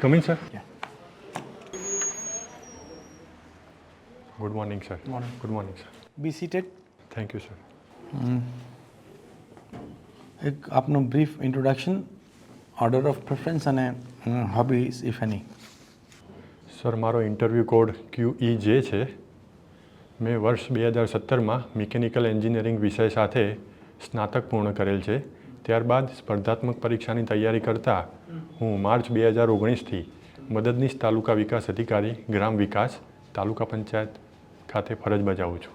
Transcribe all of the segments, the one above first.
I coming sir Yeah. Good morning sir Morning. Good morning sir be seated thank you sir એક આપનું brief introduction order of preference અને hobbies if any sir મારો interview code Q E જે છે. મેં વર્ષ બે હજાર સત્તરમાં મિકેનિકલ એન્જિનિયરિંગ વિષય સાથે સ્નાતક પૂર્ણ કરેલ છે. ત્યારબાદ સ્પર્ધાત્મક પરીક્ષાની તૈયારી કરતાં હું માર્ચ બે હજાર ઓગણીસથી મદદનીશ તાલુકા વિકાસ અધિકારી ગ્રામ વિકાસ તાલુકા પંચાયત ખાતે ફરજ બજાવું છું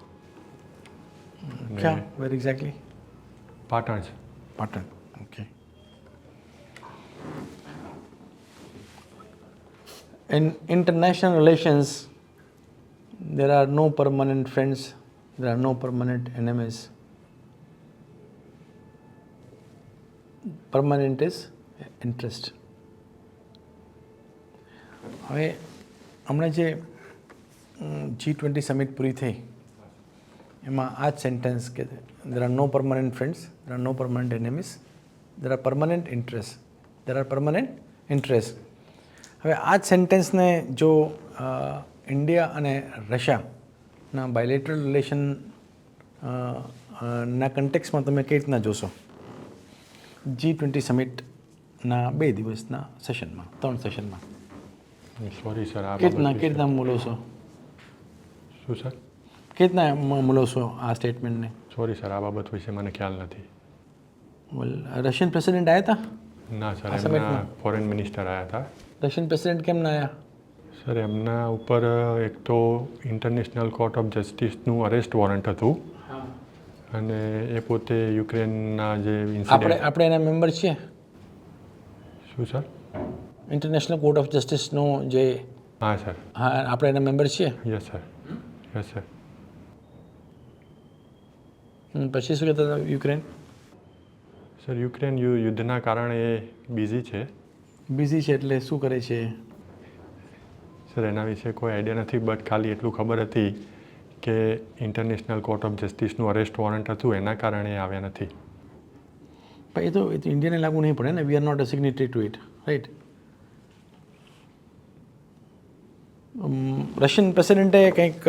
અને ક્યાં વેર એક્ઝેક્ટલી પાટણ છે Patan okay In international relations, there are no permanent friends, there are no permanent enemies. Permanent is interest. હવે હમણાં જે જી ટ્વેન્ટી સમિટ પૂરી થઈ, એમાં આ જ સેન્ટેન્સ કે there are no permanent friends there are no permanent enemies there are permanent interest there are permanent interest હવે આ જ સેન્ટેન્સને જો ઇન્ડિયા અને રશિયાના બાયલેટરલ રિલેશન ના કન્ટેક્સમાં તમે કઈ રીતના જોશો જી ટ્વેન્ટી સમિટના બે દિવસના સેશનમાં ત્રણ સેશનમાં સોરી સર આ કેટલા રીતના મૂલો છો? શું સર કેટલા મૂલો છો આ સ્ટેટમેન્ટને સોરી સર આ બાબત વિશે મને ખ્યાલ નથી. વેલ રશિયન પ્રેસિડેન્ટ આવ્યા હતા ના સર એમના ફોરેન મિનિસ્ટર આવ્યા હતા રશિયન પ્રેસિડેન્ટ કેમ ના આવ્યા સર એમના ઉપર એક તો ઇન્ટરનેશનલ કોર્ટ ઓફ જસ્ટિસનું અરેસ્ટ વોરંટ હતું. અને એ પોતે યુક્રેનના જે આપણે આપણે એના મેમ્બર છીએ? શું સર? ઇન્ટરનેશનલ કોર્ટ ઓફ જસ્ટિસનો જે હા સર. હા આપણે એના મેમ્બર છીએ? યસ સર યસ સર પછી શું કહેતા હતા યુક્રેન સર યુક્રેન યુ યુદ્ધના કારણે એ બિઝી છે. બિઝી છે એટલે શું કરે છે? સર એના વિશે કોઈ આઈડિયા નથી બટ ખાલી એટલું ખબર હતી કે ઇન્ટરનેશનલ કોર્ટ ઓફ જસ્ટિસનું અરેસ્ટ વોરંટ હતું એના કારણે આવ્યા નથી. પણ એ તો એ તો ઇન્ડિયાને લાગુ નહીં પડે ને we are not a signatory Russian પ્રેસિડેન્ટે કંઈક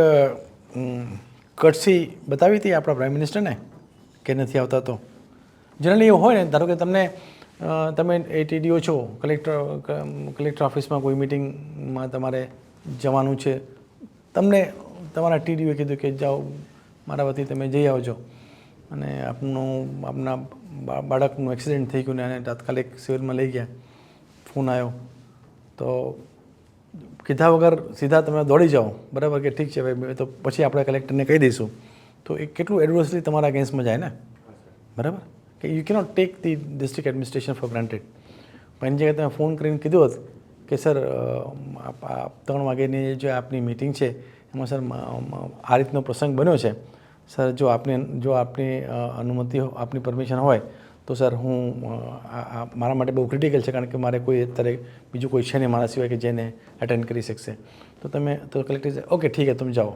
કટસી બતાવી હતી આપણા પ્રાઇમ મિનિસ્ટરને કે નથી આવતા તો. જનરલી એવું હોય ને, ધારો કે તમને તમે એ ટીડીઓ છો કલેક્ટર કલેક્ટર ઓફિસમાં કોઈ મિટિંગમાં તમારે જવાનું છે, તમને તમારા ટીડીઓએ કીધું કે જાઓ, મારા વતી તમે જઈ આવજો. અને આપનું, આપના બાળકનું એક્સિડન્ટ થઈ ગયું ને એને તાત્કાલિક સિવિલમાં લઈ ગયા. ફોન આવ્યો તો કીધા વગર સીધા તમે દોડી જાઓ. બરાબર કે ઠીક છે ભાઈ તો પછી આપણે કલેક્ટરને કહી દઈશું. તો એ કેટલું એડવર્સલી તમારા અગેન્સ્ટમાં જાય ને? બરાબર? કે you cannot take the district administration for granted પણ જગ્યાએ તમે ફોન કરીને કીધું હોત કે, સર ત્રણ વાગ્યાની જે આપની મિટિંગ છે, એમાં સર આ રીતનો પ્રસંગ બન્યો છે. સર જો આપની જો આપની અનુમતિ આપની પરમિશન હોય તો સર હું મારા માટે બહુ ક્રિટિકલ છે કારણ કે મારે કોઈ અત્યારે બીજું કોઈ છે નહીં મારા સિવાય કે જેને અટેન્ડ કરી શકશે. તો તમે તો કલેક્ટર ઓકે ઠીક છે તમે જાઓ.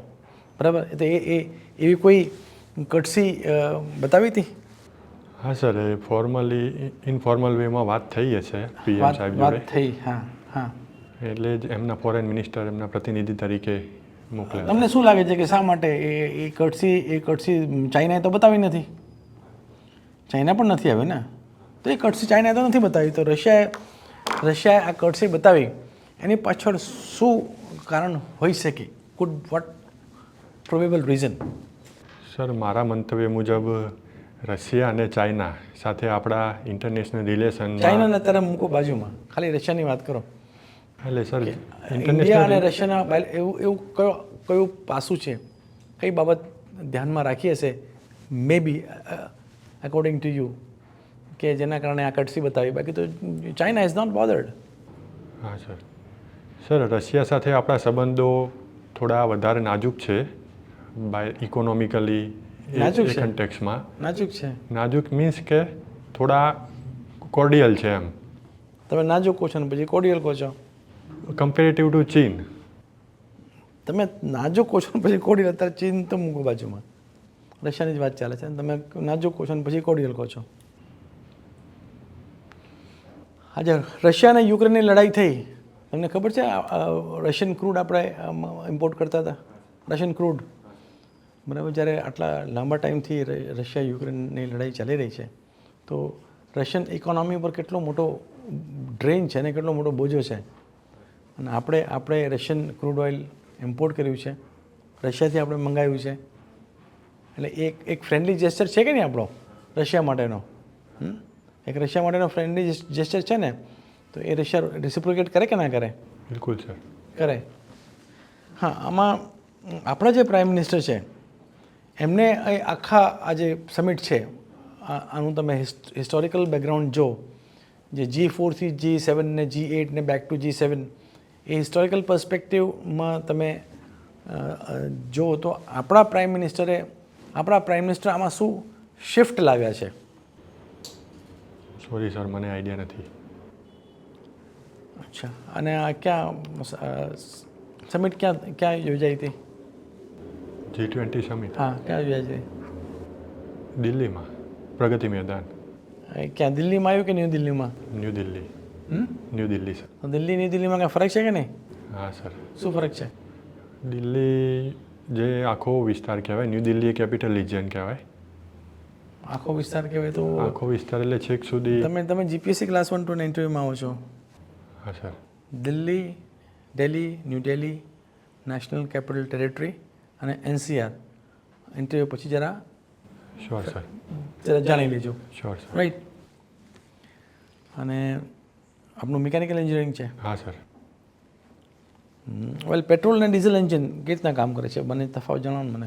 બરાબર? તો એ એ એવી કોઈ કટસી બતાવી હતી? હા સર એ ફોર્મલી ઇનફોર્મલ વેમાં વાત થઈ હશે પીએમ સાહેબ વાત જોડે. થઈ હા હા. એટલે જ એમના ફોરેન મિનિસ્ટર એમના પ્રતિનિધિ તરીકે મોકલેલા તમને શું લાગે છે કે શા માટે એ એ કટસી એ કટસી ચાઇનાએ તો બતાવી નથી? ચાઇના પણ નથી આવી ને? તો એ કટસી ચાઇનાએ તો નથી બતાવી. તો રશિયાએ રશિયાએ આ કટસી બતાવી. એની પાછળ શું કારણ હોઈ શકે? Could what probable reason sir મારા મંતવ્ય મુજબ રશિયા અને ચાઇના સાથે આપણા ઇન્ટરનેશનલ રિલેશન ચાઇનાને અત્યારે મૂકો બાજુમાં. ખાલી રશિયાની વાત કરો. એટલે સર ઇન્ડિયા અને રશિયાના એવું એવું કયો કયું પાસું છે? કઈ બાબત ધ્યાનમાં રાખી હશે? May be according to you કે જેના કારણે આ કટસી બતાવી. બાકી તો ચાઇના ઇઝ નોટ બોધર્ડ હા સર સર રશિયા સાથે આપણા સંબંધો થોડા વધારે નાજુક છે. બાય ઇકોનોમિકલી નાજુક છે? કન્ટેક્સમાં નાજુક છે. નાજુક મીન્સ કે થોડા કોર્ડિયલ છે એમ. તમે નાજુક કહો છો ને પછી કોર્ડિયલ કહો છો. કમ્પેરેટિવ ટુ ચીન તમે નાજુક કોશન પછી કોડિયલ અત્યારે ચીન તો મૂકો બાજુમાં. રશિયાની જ વાત ચાલે છે તમે નાજુક કહો છો ને પછી કોડિયલ કહો છો. આજે રશિયા અને યુક્રેનની લડાઈ થઈ. તમને ખબર છે રશિયન ક્રૂડ આપણે ઇમ્પોર્ટ કરતા હતા? Russian crude. બરાબર, જ્યારે આટલા લાંબા ટાઈમથી રશિયા, યુક્રેનની લડાઈ ચાલી રહી છે, તો રશિયન ઇકોનોમી પર કેટલો મોટો ડ્રેન છે અને કેટલો મોટો બોજો છે. અને આપણે આપણે રશિયન ક્રૂડ ઓઇલ ઇમ્પોર્ટ કર્યું છે. રશિયાથી આપણે મંગાવ્યું છે. એટલે એક એક ફ્રેન્ડલી જેસ્ચર છે કે નહીં આપણો? રશિયા માટેનો? એક રશિયા માટેનો ફ્રેન્ડલી જેસ્ચર છે ને? તો એ રશિયા રિસિપ્રોકેટ કરે કે ના કરે? બિલકુલ છે. કરે. હા આમાં આપણા જે પ્રાઇમ મિનિસ્ટર છે એમને આખા આ જે સમિટ છે આનું તમે હિસ્ટોરિકલ બેકગ્રાઉન્ડ જો જે જી ફોરથી જી સેવન ને જી એટ ને બેક ટુ જી સેવન એ હિસ્ટોરિકલ પર્સપેક્ટિવમાં તમે જુઓ તો આપણા પ્રાઇમ મિનિસ્ટરે આપણા પ્રાઇમ મિનિસ્ટર આમાં શું શિફ્ટ લાવ્યા છે? સોરી સર મને આઈડિયા નથી. અચ્છા અને આ ક્યાં સમિટ ક્યાં ક્યાં યોજાઈ હતી? જી ટ્વેન્ટી સમિટ હા ક્યાં યોજાઈ હતી? દિલ્હીમાં પ્રગતિ મેદાન. ક્યાં દિલ્હીમાં આવ્યું કે ન્યૂ દિલ્હીમાં? New Delhi. New Delhi sir તો દિલ્હી ન્યૂ દિલ્હીમાં કાંઈ ફરક છે કે નહીં હા સર શું ફરક છે દિલ્હી જે આખો વિસ્તાર કહેવાય ન્યૂ દિલ્હી કેપિટલ રિજિયન કહેવાય આખો વિસ્તાર કહેવાય તો આખો વિસ્તાર એટલે છેક સુધી તમે તમે જીપીએસસી ક્લાસ વન ટુના ઇન્ટરવ્યૂમાં આવો છો હા sir Delhi Delhi new Delhi national capital territory અને એનસીઆર ઇન્ટરવ્યૂ પછી જરા શ્યોર સર જરા જાણી લેજો શ્યોર સર રાઈટ અને આપનું મિકેનિકલ એન્જિનિયરિંગ છે? હા સર વેલ પેટ્રોલ અને ડીઝલ એન્જિન કેવી રીતના કામ કરે છે? બંને તફાવત જણાવો મને.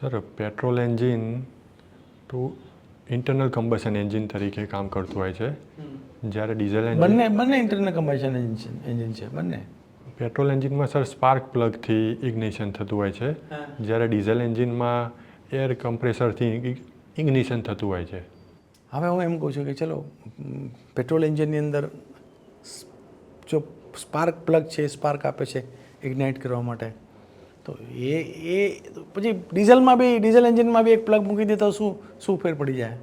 Sir petrol engine to internal combustion engine તરીકે કામ કરતું હોય છે. જ્યારે ડીઝલ એન્જિન બંને બંને ઇન્ટરનલ કમ્બશન એન્જિન એન્જિન છે બંને. પેટ્રોલ એન્જિનમાં સર સ્પાર્ક પ્લગથી ઇગ્નિશન થતું હોય છે. જ્યારે ડીઝલ એન્જિનમાં એર કમ્પ્રેસરથી ઇગ્નિશન થતું હોય છે. હવે હું એમ કહું છું કે ચલો પેટ્રોલ એન્જિનની અંદર જો સ્પાર્ક પ્લગ છે સ્પાર્ક આપે છે ઇગ્નાઇટ કરવા માટે તો એ એ પછી ડીઝલમાં બી ડીઝલ એન્જિનમાં બી એક પ્લગ મૂકી દે તો શું શું ફેર પડી જાય?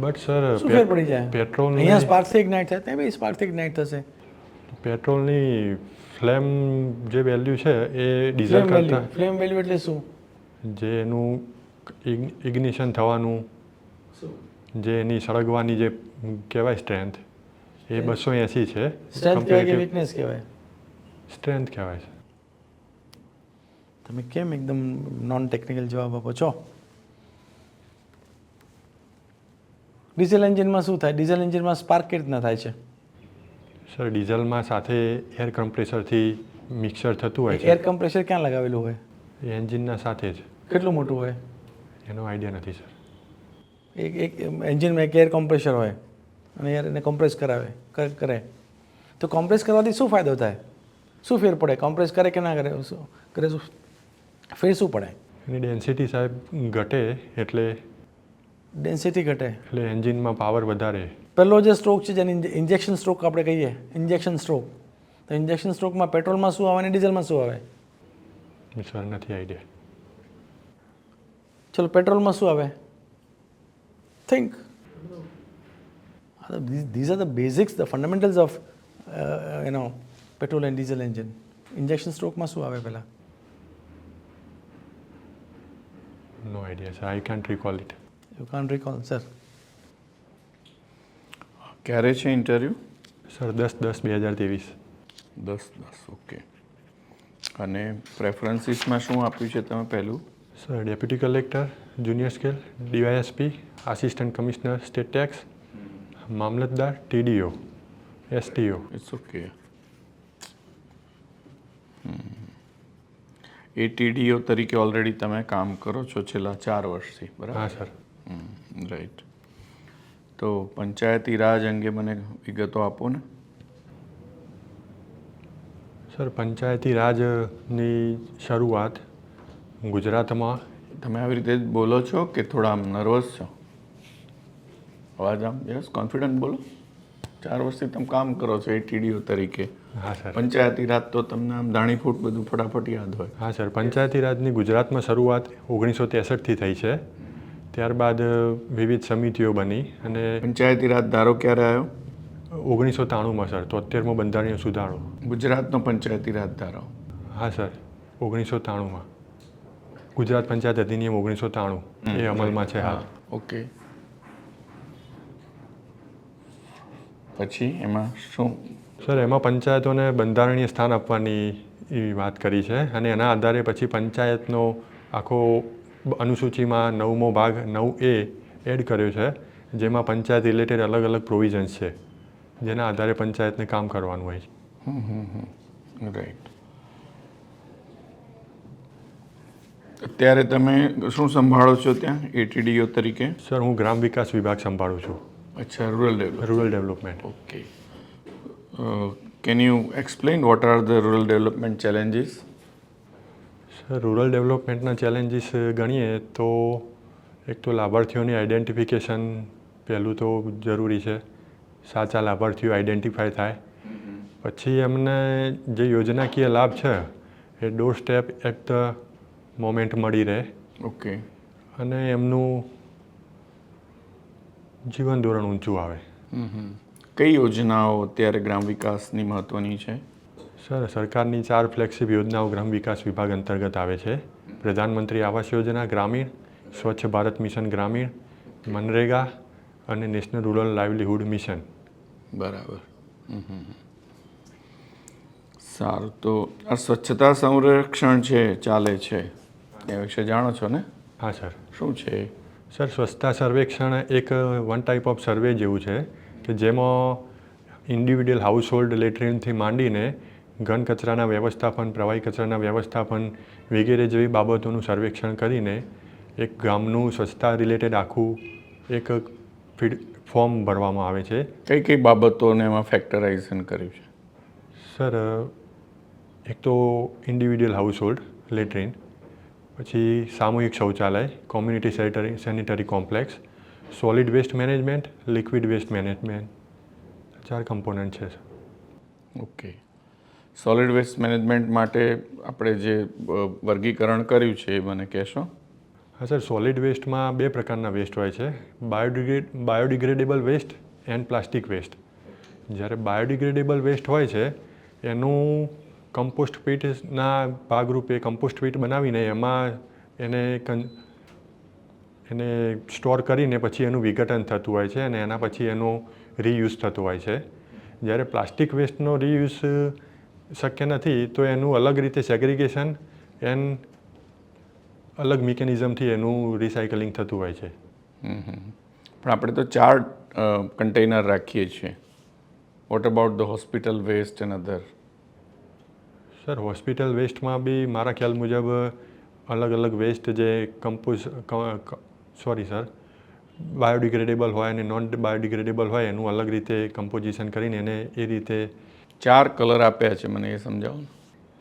બટ સર શું ફેર પડી જાય? પેટ્રોલની અહીંયા સ્પાર્કથી ઇગ્નાઇટ થાય ત્યાં બી સ્પાર્કથી ઇગ્નાઇટ થશે. પેટ્રોલની ફ્લેમ જે વેલ્યુ છે એ ડીઝલ કરતાં ફ્લેમ વેલ્યુ એટલે શું? જે એનું ઇગ્નિશન થવાનું જે એની સળગવાની જે કહેવાય સ્ટ્રેન્થ એ બસો એંસી છે. સ્ટ્રેન્થ કહેવાય કે વીકનેસ કહેવાય? સ્ટ્રેન્થ કહેવાય છે. તમે કેમ એકદમ નોન ટેકનિકલ જવાબ આપો છો? ડીઝલ એન્જિનમાં શું થાય? ડીઝલ એન્જિનમાં સ્પાર્ક કેવી રીતના થાય છે? સર ડીઝલમાં સાથે એર કમ્પ્રેસરથી મિક્સર થતું હોય એર છે. કમ્પ્રેસર ક્યાં લગાવેલું હોય? એન્જિનના સાથે જ. કેટલું મોટું હોય? એનો આઈડિયા નથી સર એક એક એન્જિનમાં એક એર કોમ્પ્રેશર હોય અને એર એને કોમ્પ્રેસ કરાવે કર- કરે. તો કોમ્પ્રેસ કરવાથી શું ફાયદો થાય? શું ફેર પડે? કોમ્પ્રેસ કરે કે ના કરે? શું કરે શું? ફેર શું પડે? એની ડેન્સિટી સાહેબ ઘટે એટલે ડેન્સિટી ઘટે. એટલે એન્જિનમાં પાવર વધારે. પહેલો જે સ્ટ્રોક છે જેને ઇન્જેક્શન સ્ટ્રોક આપણે કહીએ ઇન્જેક્શન સ્ટ્રોક તો ઇન્જેક્શન સ્ટ્રોકમાં પેટ્રોલમાં શું આવે અને ડીઝલમાં શું આવે? સર નથી આઈડિયા ચલો પેટ્રોલમાં શું આવે? Think these are basics, basics the fundamentals of you know, petrol and diesel engine injection સ્ટ્રોકમાં શું આવે પહેલાં? No idea sir I can't recall it you can recall sir ક્યારે છે ઇન્ટરવ્યૂ સર દસ દસ બે હજાર ત્રેવીસ. દસ દસ ઓકે અને પ્રેફરન્સીસમાં શું આપ્યું છે તમે પહેલું? Sir deputy collector junior scale DYSP assistant commissioner state tax Mamlatdar TDO STO it's okay એ ટીડીઓ તરીકે ઓલરેડી તમે કામ કરો છો છેલ્લા ચાર વર્ષથી હા બરાબર સર રાઈટ તો પંચાયતી રાજ અંગે મને વિગતો આપો ને. સર પંચાયતી રાજની શરૂઆત ગુજરાતમાં તમે આવી રીતે જ બોલો છો કે થોડા આમ નર્વસ છો? અવાજ આમ યસ કોન્ફિડન્ટ બોલો. ચાર વર્ષથી તમે કામ કરો છો એ ટીડીઓ તરીકે. હા સર. પંચાયતી રાજ તો તમને આમ દાણીફૂટ બધું ફટાફટ યાદ હોય. હા સર. પંચાયતી રાજની ગુજરાતમાં શરૂઆત ઓગણીસો ત્રેસઠથી થઈ છે. ત્યારબાદ વિવિધ સમિતિઓ બની અને પંચાયતી રાજ ધારો ક્યારે આવ્યો? ઓગણીસો ત્રાણુંમાં સર. તોતેરમો બંધારણીય સુધારો. ગુજરાતનો પંચાયતી રાજ ધારો. હા સર. ઓગણીસો ત્રાણુંમાં. ગુજરાત પંચાયત અધિનિયમ ઓગણીસો ત્રાણું એ અમલમાં છે હાલ. ઓકે. પછી એમાં શું? સર એમાં પંચાયતોને બંધારણીય સ્થાન આપવાની એવી વાત કરી છે અને એના આધારે પછી પંચાયતનો આખો અનુસૂચિમાં નવમો ભાગ નવ એ એડ કર્યો છે જેમાં પંચાયત રિલેટેડ અલગ અલગ પ્રોવિઝન્સ છે જેના આધારે પંચાયતને કામ કરવાનું હોય છે. રાઈટ અત્યારે તમે શું સંભાળો છો ત્યાં? એટીડીઓ તરીકે? સર હું ગ્રામ વિકાસ વિભાગ સંભાળું છું. અચ્છા rural develop rural development okay. Can you explain what are the rural development challenges sir rural ડેવલપમેન્ટના challenges ગણીએ તો એક તો લાભાર્થીઓની આઈડેન્ટિફિકેશન પહેલું તો જરૂરી છે. સાચા લાભાર્થીઓ આઈડેન્ટિફાય થાય. પછી એમને જે યોજનાકીય લાભ છે એ door step at the moment મળી રહે. ઓકે. અને એમનું જીવન ધોરણ ઊંચું આવે. કઈ યોજનાઓ અત્યારે ગ્રામ વિકાસની મહત્વની છે? સર સરકારની ચાર ફ્લેગશિપ યોજનાઓ ગ્રામ વિકાસ વિભાગ અંતર્ગત આવે છે. પ્રધાનમંત્રી આવાસ યોજના ગ્રામીણ સ્વચ્છ ભારત મિશન ગ્રામીણ મનરેગા અને નેશનલ રૂરલ લાઇવલીહુડ મિશન. બરાબર. સારું. તો આ સ્વચ્છતા સંરક્ષણ છે ચાલે છે એ વિશે જાણો છો ને? હા સર. શું છે સર સ્વચ્છતા સર્વેક્ષણ એક વન ટાઈપ ઓફ સર્વે જેવું છે કે જેમાં ઇન્ડિવિડ્યુઅલ હાઉસહોલ્ડ લેટ્રિનથી માંડીને ઘન કચરાના વ્યવસ્થાપન પ્રવાહી કચરાના વ્યવસ્થાપન વગેરે જેવી બાબતોનું સર્વેક્ષણ કરીને એક ગામનું સ્વચ્છતા રિલેટેડ આખું એક ફીડ ફોર્મ ભરવામાં આવે છે. કઈ કઈ બાબતોને એમાં ફેક્ટરાઇઝેશન કર્યું છે? સર એક તો ઇન્ડિવિડ્યુઅલ હાઉસહોલ્ડ લેટ્રિન પછી સામૂહિક શૌચાલય community sanitary sanitary complex solid waste management liquid waste management ચાર કમ્પોનન્ટ છે ઓકે સોલિડ વેસ્ટ મેનેજમેન્ટ માટે આપણે જે વર્ગીકરણ કર્યું છે એ મને કહેશો? હા સર સોલિડ વેસ્ટમાં બે પ્રકારના વેસ્ટ હોય છે. Biodegrade biodegradable waste and plastic waste જ્યારે બાયોડિગ્રેડેબલ વેસ્ટ હોય છે એનું કમ્પોસ્ટ પીટના ભાગરૂપે કમ્પોસ્ટ પીટ બનાવીને એમાં એને એને સ્ટોર કરીને પછી એનું વિઘટન થતું હોય છે અને એના પછી એનો રીયુઝ થતો હોય છે. જ્યારે પ્લાસ્ટિક વેસ્ટનો રીયુઝ શક્ય નથી, તો એનું અલગ રીતે સેગ્રિગેશન એન્ડ અલગ મિકેનિઝમથી એનું રિસાયકલિંગ થતું હોય છે. પણ આપણે તો ચાર કન્ટેનર રાખીએ છીએ. What about the hospital waste and other sir hospital વેસ્ટમાં બી મારા ખ્યાલ મુજબ અલગ અલગ વેસ્ટ જે કમ્પોઝ સોરી સર બાયોડિગ્રેડેબલ હોય અને નોન બાયોડિગ્રેડેબલ હોય એનું અલગ રીતે કમ્પોઝિશન કરીને એને એ રીતે ચાર કલર આપ્યા છે મને એ સમજાવો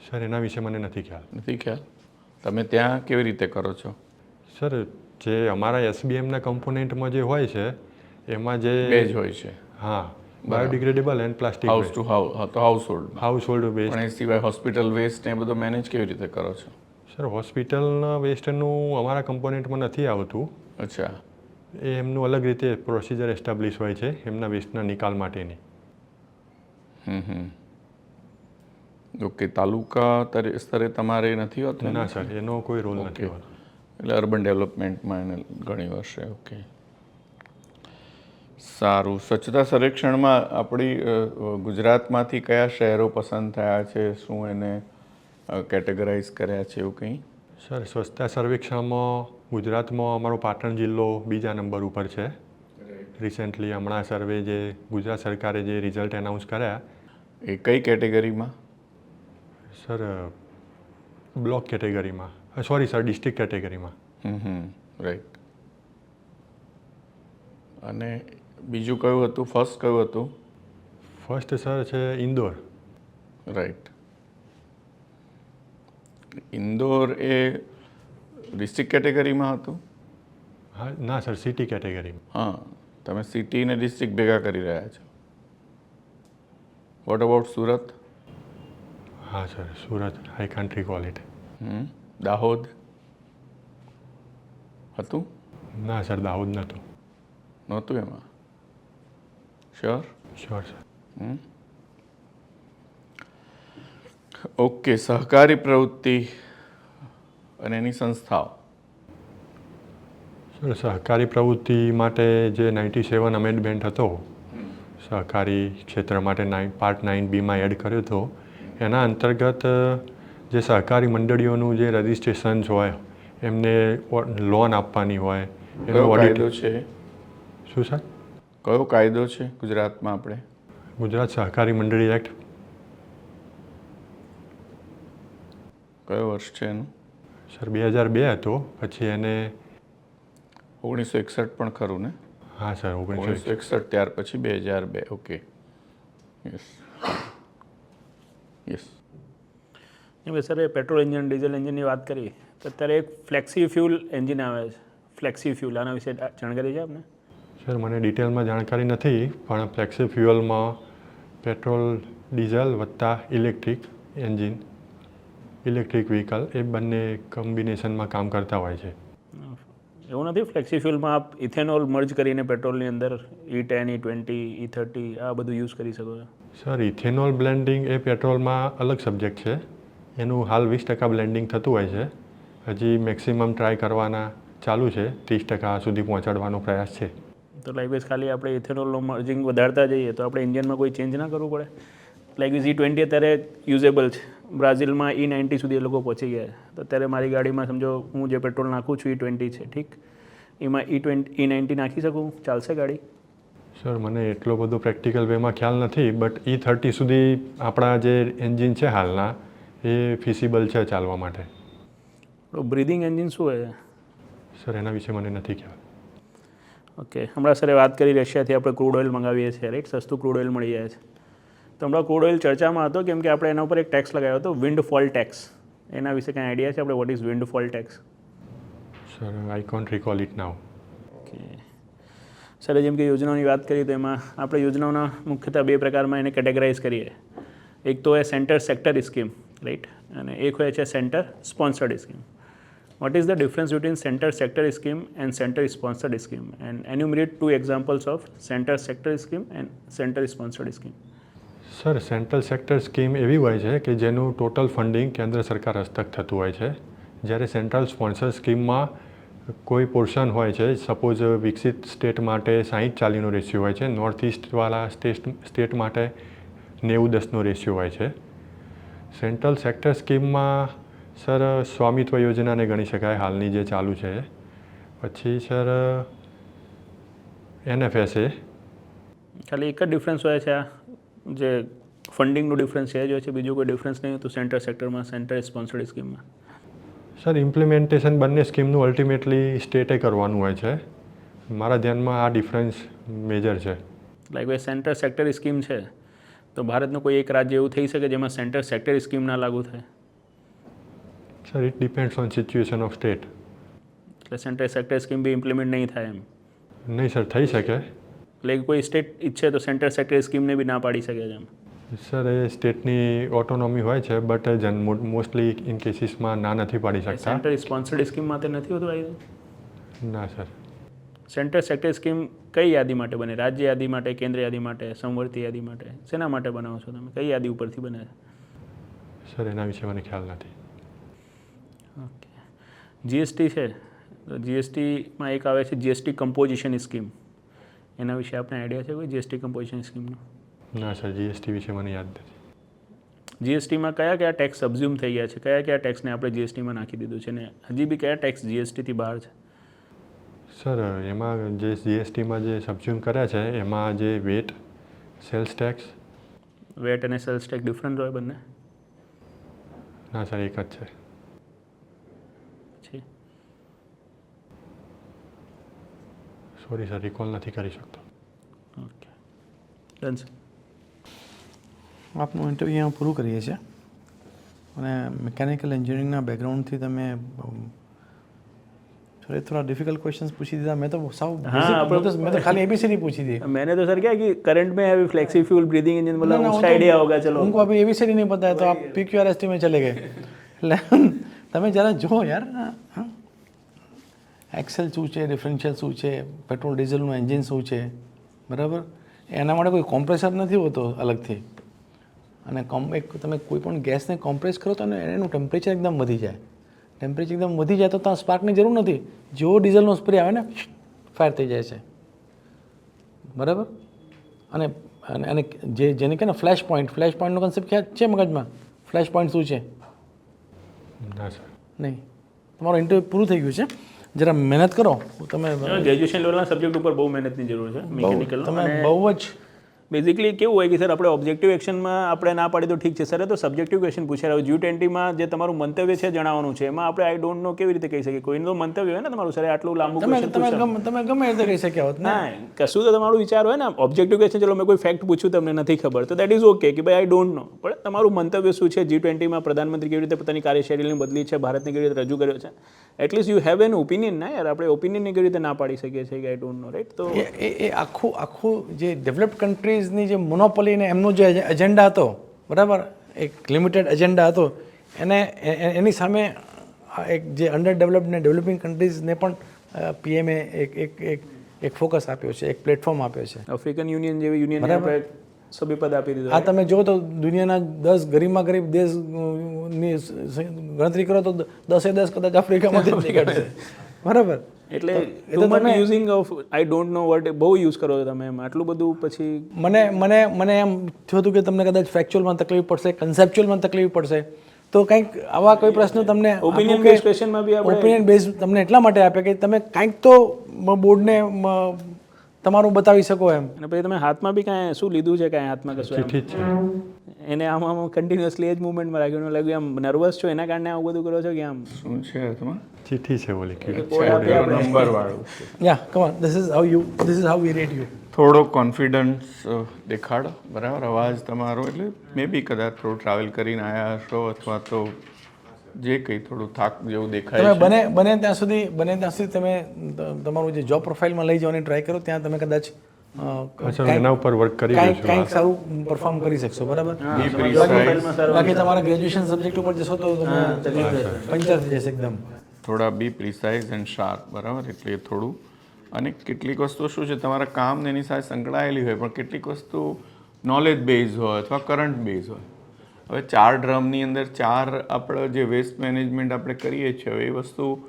સર એના વિશે મને નથી ખ્યાલ. નથી ખ્યાલ? તમે ત્યાં કેવી રીતે કરો છો? સર જે અમારા એસબીએમના કમ્પોનેન્ટમાં જે હોય છે એમાં જે બેજ હોય છે. હા. Biodegradable and plastic house to house તો household household waste પણ એ સિવાય હોસ્પિટલ વેસ્ટ ને એ બધો મેનેજ કેવી રીતે કરો છો? સર હોસ્પિટલના વેસ્ટનું અમારા કમ્પોનેન્ટમાં નથી આવતું. અચ્છા. એ એમનું અલગ રીતે પ્રોસિજર એસ્ટાબ્લિશ હોય છે એમના વેસ્ટના નિકાલ માટેની. ઓકે તાલુકા તરે- સ્તરે તમારે નથી હોતું? ના સર એનો કોઈ રોલ નથી હોતો. એટલે અર્બન ડેવલપમેન્ટમાં એને ઘણી વર્ષે ઓકે. સારું. સ્વચ્છતા સર્વેક્ષણમાં આપણી ગુજરાતમાંથી કયા શહેરો પસંદ થયા છે? શું એને કેટેગરાઇઝ કર્યા છે એવું કંઈ? સર સ્વચ્છતા સર્વેક્ષણમાં ગુજરાતમાં અમારો પાટણ જિલ્લો બીજા નંબર ઉપર છે. રિસેન્ટલી હમણાં સર્વે જે ગુજરાત સરકારે જે રિઝલ્ટ એનાઉન્સ કર્યા. એ કઈ કેટેગરીમાં? સર બ્લોક કેટેગરીમાં. સોરી સર ડિસ્ટ્રિક્ટ કેટેગરીમાં. રાઈટ અને બીજું કયું હતું? ફર્સ્ટ કયું હતું? ફર્સ્ટ સર છે ઇન્દોર. રાઈટ ઇન્દોર એ ડિસ્ટ્રિક્ટ કેટેગરીમાં હતું? હા ના સર સિટી કેટેગરીમાં હા તમે સિટી ને ડિસ્ટ્રિક્ટ ભેગા કરી રહ્યા છો. What about Surat? હા sir Surat I can't recall it hmm Dahod? હતું? ના સર દાહોદ નહોતું. નહોતું એમાં? શ્યોર શ્યોર સર ઓકે સહકારી પ્રવૃત્તિ અને એની સંસ્થાઓ. સર સહકારી પ્રવૃત્તિ માટે જે નાઇન્ટી સેવન અમેન્ડમેન્ટ હતો સહકારી ક્ષેત્ર માટે નાઇન પાર્ટ નાઇન બીમાં એડ કર્યો હતો એના અંતર્ગત જે સહકારી મંડળીઓનું જે રજિસ્ટ્રેશન હોય એમને લોન આપવાની હોય એનો ઓડિટ છે શું સર કયો કાયદો છે ગુજરાતમાં આપણે? ગુજરાત સહકારી મંડળી એક્ટ. કયો વર્ષ છે એનું? સર બે હજાર બે હતો. પછી એને ઓગણીસો એકસઠ પણ ખરું ને? હા સર ઓગણીસો ઓગણીસો એકસઠ ત્યાર પછી બે હજાર બે ઓકે. યસ યસ એમ સર એ પેટ્રોલ એન્જિન ડીઝલ એન્જિનની વાત કરી. તો અત્યારે એક ફ્લેક્સી ફ્યુલ એન્જિન આવે છે. ફ્લેક્સી ફ્યુલ આના વિશે જાણકારી છે આપને? સર મને ડિટેલમાં જાણકારી નથી પણ ફ્લેક્સી ફ્યુઅલમાં પેટ્રોલ ડીઝલ વત્તા ઇલેક્ટ્રિક એન્જિન ઇલેક્ટ્રિક વ્હીકલ એ બંને કોમ્બિનેશનમાં કામ કરતા હોય છે. એવું નથી? ફ્લેક્સી ફ્યુઅલમાં આપ ઇથેનોલ મર્જ કરીને પેટ્રોલની અંદર E ten E twenty E thirty આ બધું યુઝ કરી શકો છો? સર ઇથેનોલ બ્લેન્ડિંગ એ પેટ્રોલમાં અલગ સબ્જેક્ટ છે. એનું હાલ વીસ ટકા બ્લેન્ડિંગ થતું હોય છે. હજી મેક્સિમમ ટ્રાય કરવાના ચાલુ છે ત્રીસ ટકા સુધી પહોંચાડવાનો પ્રયાસ છે. તો લાઇકવાઇઝ ખાલી આપણે ઇથેનોલનું મર્જિંગ વધારતા જઈએ તો આપણે એન્જિનમાં કોઈ ચેન્જ ના કરવું પડે. લાઇકવાઇઝ ઈ ટ્વેન્ટી અત્યારે યુઝેબલ છે. બ્રાઝિલમાં ઈ નાઇન્ટી સુધી એ લોકો પહોંચી ગયા તો અત્યારે મારી ગાડીમાં સમજો હું જે પેટ્રોલ નાખું છું ઈ ટ્વેન્ટી છે ઠીક? એમાં ઈ ટ્વેન્ટી ઈ નાઇન્ટી નાખી શકું? ચાલશે ગાડી? સર મને એટલો બધો પ્રેક્ટિકલ વેમાં ખ્યાલ નથી બટ ઈ થર્ટી સુધી આપણા જે એન્જિન છે હાલના એ ફિસિબલ છે ચાલવા માટે. બ્રિધિંગ એન્જિન શું હોય? સર એના વિશે મને નથી ખ્યાલ. ઓકે હમણાં સરે વાત કરી રશિયાથી આપણે ક્રૂડ ઓઇલ મંગાવીએ છીએ રાઈટ સસ્તું ક્રૂડ ઓઇલ મળી જાય છે. તો હમણાં ક્રૂડ ઓઇલ ચર્ચામાં હતો કેમ કે આપણે એના ઉપર એક ટેક્સ લગાવ્યો હતો વિન્ડ ફોલ ટેક્સ એના વિશે કંઈ આઈડિયા છે? આપણે what is windfall tax sir I can't recall it now okay સરે જેમ કે યોજનાઓની વાત કરીએ તો એમાં આપણે યોજનાઓના મુખ્યત્વે બે પ્રકારમાં એને કેટેગરાઇઝ કરીએ. એક તો હોય સેન્ટર સેક્ટર સ્કીમ રાઈટ અને એક હોય છે centre sponsored scheme what is the difference between center sector scheme and center sponsored scheme And enumerate two examples of center sector scheme and center sponsored scheme sir central sector scheme એવી હોય છે કે જેનું total funding કેન્દ્ર સરકાર હસ્તક થતું હોય છે. જ્યારે સેન્ટ્રલ સ્પોન્સર સ્કીમમાં કોઈ પોર્શન હોય છે સપોઝ વિકસિત સ્ટેટ માટે સાહીઠ ચાલીનો રેશિયો હોય છે નોર્થ ઇસ્ટવાળા સ્ટેટ સ્ટેટ માટે નેવું દસનો રેશિયો હોય છે. સેન્ટ્રલ સેક્ટર સ્કીમમાં સર સ્વામિત્વ યોજનાને ગણી શકાય હાલની જે ચાલુ છે. પછી સર એનએફએસ એ ખાલી એક જ ડિફરન્સ હોય છે આ. જે ફંડિંગનું ડિફરન્સ એ જ હોય છે. બીજું કોઈ ડિફરન્સ નહીં તો સેન્ટર સેક્ટરમાં સેન્ટર સ્પોન્સર્ડ સ્કીમમાં સર ઇમ્પ્લિમેન્ટેશન બંને સ્કીમનું અલ્ટિમેટલી સ્ટેટે કરવાનું હોય છે. મારા ધ્યાનમાં આ ડિફરન્સ મેજર છે. લાઈક ભાઈ સેન્ટર સેક્ટર સ્કીમ છે તો ભારતનું કોઈ એક રાજ્ય એવું થઈ શકે જેમાં સેન્ટર સેક્ટર સ્કીમ ના લાગુ થાય. Sir it depends on situation of state એટલે centre sector scheme be implement નહીં થાય એમ. નહીં સર થઈ શકે. એટલે કોઈ સ્ટેટ ઈચ્છે તો સેન્ટર સેક્ટર સ્કીમને બી ના પાડી શકે છે એમ. સર એ સ્ટેટની ઓટોનોમી હોય છે બટ જન મોસ્ટલી ઇન કેસીસમાં ના નથી પાડી શકતા. સેન્ટર સ્પોન્સર્ડ સ્કીમ માટે નથી હોતું આવી ના સર સેન્ટર સેક્ટર સ્કીમ કઈ યાદી માટે બને? રાજ્ય યાદી માટે કેન્દ્ર યાદી માટે સંવર્તી યાદી માટે? શેના માટે બનાવો છો તમે? કઈ યાદી ઉપરથી બને? સર એના વિશે મને ખ્યાલ નથી. જીએસટી છે. તો જીએસટીમાં એક આવે છે જીએસટી કમ્પોઝિશન સ્કીમ એના વિશે આપણે આઈડિયા છે કોઈ જીએસટી કમ્પોઝિશન સ્કીમનો ના? સર જીએસટી વિશે મને યાદ નથી. જીએસટીમાં કયા કયા ટેક્સ સબઝ્યુમ થઈ ગયા છે? કયા કયા ટેક્સને આપણે જીએસટીમાં નાખી દીધું છે? ને હજી બી કયા ટેક્સ જીએસટીથી બહાર છે? સર એમાં જે જીએસટીમાં જે સબઝ્યુમ કર્યા છે એમાં જે વેટ સેલ્સ ટેક્સ વેટ અને સેલ્સ ટેક્સ ડિફરન્ટ હોય બંને? ના સર એક જ છે પછી સોરી સર રિકોલ નથી કરી શકતો ઓકે ડન સર આપનું ઇન્ટરવ્યૂ અહીંયા પૂરું કરીએ છીએ અને મિકેનિકલ એન્જિનિયરિંગના બેકગ્રાઉન્ડથી તમે અમ, થોડા થોડા ડિફિકલ્ટ ક્વેશ્ચન્સ પૂછી દીધા મેં તો સાવ હા, basic- આપણે- મેં તો- મેં તો ખાલી एबीसीडी पूछी थी मैंने तो सर क्या कि करंट में है फ्लेक्सी फ्यूल ब्रीदिंग इंजन ना, मतलब ना, वो उसका तो आइडिया होगा चलो उनको अभी एबीसीडी नहीं पता है तो आप P Q R S T में चले गए એટલે તમે જરા જો યાર એક્સેલ શું છે ડિફરન્શિયલ શું છે પેટ્રોલ ડીઝલનું એન્જિન શું છે બરાબર? એના માટે કોઈ કોમ્પ્રેસર નથી હોતો અલગથી. અને કોમ એક તમે કોઈ પણ ગેસને કોમ્પ્રેસ કરો તો એને- ટેમ્પરેચર એકદમ વધી જાય. ટેમ્પરેચર એકદમ વધી જાય તો ત્યાં સ્પાર્કની જરૂર નથી. જેવો ડીઝલનો સ્પ્રે આવે ને ફાયર થઈ જાય છે. બરાબર? અને અને જે જેને કહે ને ફ્લેશ પોઈન્ટ ફ્લેશ પોઈન્ટનો કન્સેપ્ટ ખ્યાલ છે મગજમાં? ફ્લેશ પોઈન્ટ શું છે? નહીં. તમારું ઇન્ટરવ્યૂ પૂરું થઈ ગયું છે. જરા મહેનત કરો. તમે ગ્રેજ્યુએશન લેવલના સબ્જેક્ટ ઉપર બહુ મહેનતની જરૂર છે મિકેનિકલ તમે બહુ જ બેઝિકલી કેવું હોય કે સર આપણે ઓબ્જેક્ટિવ એક્શનમાં આપણે ના પાડીએ તો ઠીક છે. સર તો સબ્જેક્ટિવ ક્વેશ્ચન પૂછાય રહ્યું જ્યુ ટ્વેન્ટીમાં જે તમારું મંતવ્ય છે જણાવવાનું છે એમાં આપણે આઈ ડોન્ટ નો કેવી રીતે કહી શકીએ? કોઈનું મંતવ્ય હોય ને તમારું સર આટલું લાંબુ તમે ક્વેશ્ચન તમે ગમે રીતે કહી શક્યા હોત ને. કશું તો તમારું વિચાર હોય ને. ઓબ્જેક્ટિવ ક્વેશ્ચન ચલો મેં કોઈ ફેક્ટ પૂછ્યું તમને નથી ખબર. તો દેટ ઇઝ ઓકે કે ભાઈ આઈ ડોન્ટ નો પણ તમારું મંતવ્ય શું છે? જી ટ્વેન્ટીમાં પ્રધાનમંત્રી કેવી રીતે પોતાની કાર્યશૈલીને બદલી છે? ભારતને કેવી રીતે રજૂ કર્યો છે? At least you have an opinion ના યાર. આપણે ઓપિનિયનને કેવી રીતે ના પાડી શકીએ છીએ કે આઈ ડોન્ટ નો રાઈટ તો એ આખું આખું જે ડેવલપ્ડ કન્ટ્રીઝની જે મોનોપોલીને એમનો જે એજન્ડા હતો બરાબર? એક લિમિટેડ એજન્ડા હતો એને એની સામે એક જે અંડર ડેવલપ્ડ ને ડેવલપિંગ કન્ટ્રીઝને પણ પીએમએ એક એક એક એક ફોકસ આપ્યો છે એક પ્લેટફોર્મ આપ્યો છે. આફ્રિકન યુનિયન જેવી યુનિયન આપણે સભ્યપદ આપી દીધું આ તમે જો તો દુનિયાના દસ ગરીબમાં ગરીબ દેશની ગણતરી કરો તો દસે દસ કદાચ આફ્રિકામાંથી નીકળશે. બરાબર. એટલે too much using of I don't know word બહુ યુઝ કરો છો તમે એમ. આટલું બધું પછી મને મને મને એમ થયું હતું કે તમને કદાચ ફેક્ચ્યુઅલમાં તકલીફ પડશે કન્સેપ્ચ્યુઅલમાં તકલીફ પડશે. તો કંઈક આવા કોઈ પ્રશ્ન તમને ઓપિનિયન બેઝ ક્વેશ્ચનમાં બી ઓપિનિયન બેઝ તમને એટલા માટે આપે કે તમે કંઈક તો બોર્ડને તમારું બતાવી શકો એમ. અને પછી તમે હાથમાં બી કાંઈ શું લીધું છે કાંઈ હાથમાં કશું ઠીક ચિઠ્ઠી છે. એને આમ આમ કન્ટિન્યુઅસલી એ જ મુવમેન્ટમાં રાખ્યું. લાગ્યું આમ નર્વસ છો એના કારણે આવું બધું કરો છો કે આમ? શું છે હાથમાં ચિઠ્ઠી છે બોલી નંબર વાળું યા come this is how you this is how we read you થોડો કોન્ફિડન્સ દેખાડો. બરાબર? અવાજ તમારો એટલે મે બી કદાચ થોડું ટ્રાવેલ કરીને આવ્યા હશો અથવા તો જે કંઈ થોડું થાક જેવું દેખાય તમે બને બને ત્યાં સુધી બને ત્યાં સુધી તમે તમારું જે જોબ પ્રોફાઇલમાં લઈ જવાની ટ્રાય કરો ત્યાં તમે કદાચ એના ઉપર વર્ક કરી કાંઈક સારું પરફોર્મ કરી શકશો બરાબર? બાકી તમારા ગ્રેજ્યુએશન સબ્જેક્ટ ઉપર જશો તો તમે પંચર થઈ જશે એકદમ. થોડા બી પ્રિસાઇઝ એન્ડ શાર્પ બરાબર? એટલે થોડું. અને કેટલીક વસ્તુ શું છે તમારા કામ ને એની સાથે સંકળાયેલી હોય પણ કેટલીક વસ્તુ નોલેજ બેઝ હોય અથવા કરંટ બેઝ હોય. હવે ચાર ડ્રમની અંદર ચાર આપણે જે વેસ્ટ મેનેજમેન્ટ આપણે કરીએ છીએ હવે એ વસ્તુ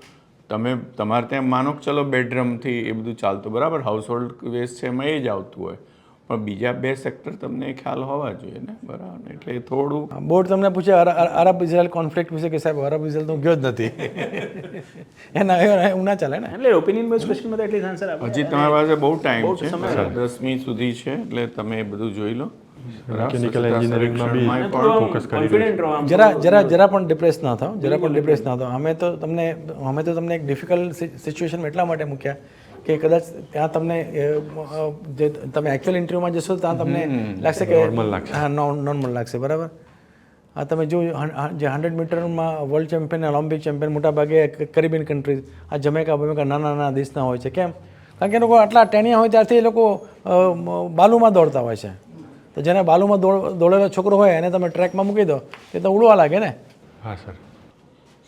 તમે તમારે ત્યાં માનો કે ચલો બેડરૂમથી એ બધું ચાલતું બરાબર? હાઉસ હોલ્ડ વેસ્ટ છે એમાં એ જ આવતું હોય. પણ બીજા બે સેક્ટર તમને ખ્યાલ હોવા જોઈએ ને? બરાબર. એટલે થોડું બોર્ડ તમને પૂછે અર- અર- અરબ ઇઝરાયલ કોન્ફ્લિક્ટ વિશે? કે સાહેબ અરબ ઇઝરાયલ તો ગયો જ નથી. એના એવું ના ચાલે ને? એટલે ઓપિનિયન બેઝ ક્વેશ્ચનમાં તો એટલી આન્સર આપે. હજી તમારી પાસે બહુ ટાઈમ છે દસમી સુધી છે એટલે તમે એ બધું જોઈ લો. Mechanical engineering માં બી ફોકસ કરી જરા જરા જરા પણ ડિપ્રેસ ના થાઓ જરા પણ ડિપ્રેસ ના થાઓ અમે તો તમને અમે તો તમને એક ડિફિકલ્ટ સિચ્યુએશન એટલા માટે મૂક્યા કે કદાચ ત્યાં તમને જે તમે એકચ્યુઅલ ઇન્ટરવ્યુમાં જશો તો ત્યાં તમને લાગશે કે નોર્મલ લાગશે. હા નોર્મલ લાગશે બરાબર? આ તમે જો જે હંડ્રેડ મીટરમાં વર્લ્ડ ચેમ્પિયન ઓલિમ્પિક ચેમ્પિયન મોટા ભાગે કરિબિયન કન્ટ્રીઝ આ જમેકા બમેકા નાના નાના દેશના હોય છે. કેમ? કારણ કે એ લોકો આટલા ટેનિયા હોય ત્યારથી એ લોકો બાલુમાં દોડતા હોય છે. તો જેને બાલુમાં દોડેલો છોકરો હોય એને તમે ટ્રેકમાં મૂકી દો એ તો ઉડવા લાગે ને? હા સર.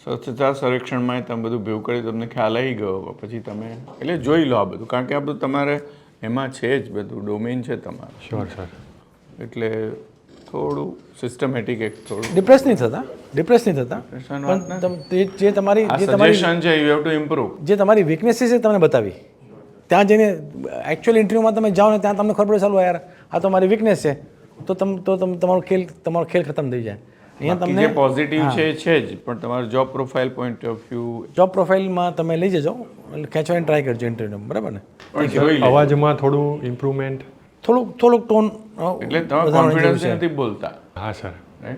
સ્વચ્છતા સંરક્ષણમાં તમે બધું ભેગું કરી તમને ખ્યાલ આવી ગયો પછી તમે એટલે જોઈ લો આ બધું. કારણ કે આ બધું તમારે એમાં છે જ બધું ડોમેન છે તમારું. Sure sir. એટલે થોડું સિસ્ટમેટિક એક થોડું. ડિપ્રેસ નહીં થતા? ડિપ્રેસ નહીં થતા? પણ તમ- તે જે તમારી જે તમારી સજેશન છે યુ હેવ ટુ ઇમ્પ્રુવ જે તમારી વીકનેસીસ છે તમને બતાવી. ત્યાં જઈને એકચ્યુઅલ ઇન્ટરવ્યુમાં તમે જાઓ ને ત્યાં તમને ખબર પડે ચાલો યાર આ તો મારી વીકનેસ છે. તો તમ તો તમ તમારો ખેલ તમારો ખેલ ખતમ થઈ જાય. અહીંયા તમને પોઝિટિવ છે છે જ પણ તમારો job profile point of view job પ્રોફાઇલમાં તમે લઈ જજો. એટલે ખેંચવાની ટ્રાય કરજો ઇન્ટરવ્યુ બરાબર ને? અવાજમાં થોડું ઇમ્પ્રુવમેન્ટ થોડુંક થોડુંક ટોન એટલે તમે કોન્ફિડન્સ નથી બોલતા. હા સર.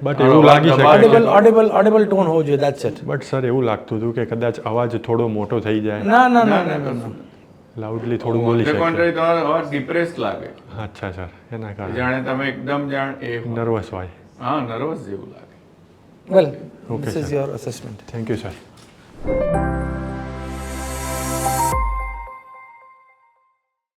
બટ એવું લાગી શકે ઓડિબલ ઓડિબલ ઓડિબલ ટોન હોવો જોઈએ દેટ્સ ઇટ બટ સર એવું લાગતું હતું કે કદાચ અવાજ થોડો મોટો થઈ જાય. ના ના ના ના. ના. લાઉડલી થોડું બોલી શકે કોન્ટ્રારી તમારો અવાજ ડિપ્રેસ લાગે. અચ્છા સર. એના કારણે. જાણે તમે એકદમ જાણ એ નર્વસ હોય. હા નર્વસ જેવું લાગે. Well okay this is your assessment thank you sir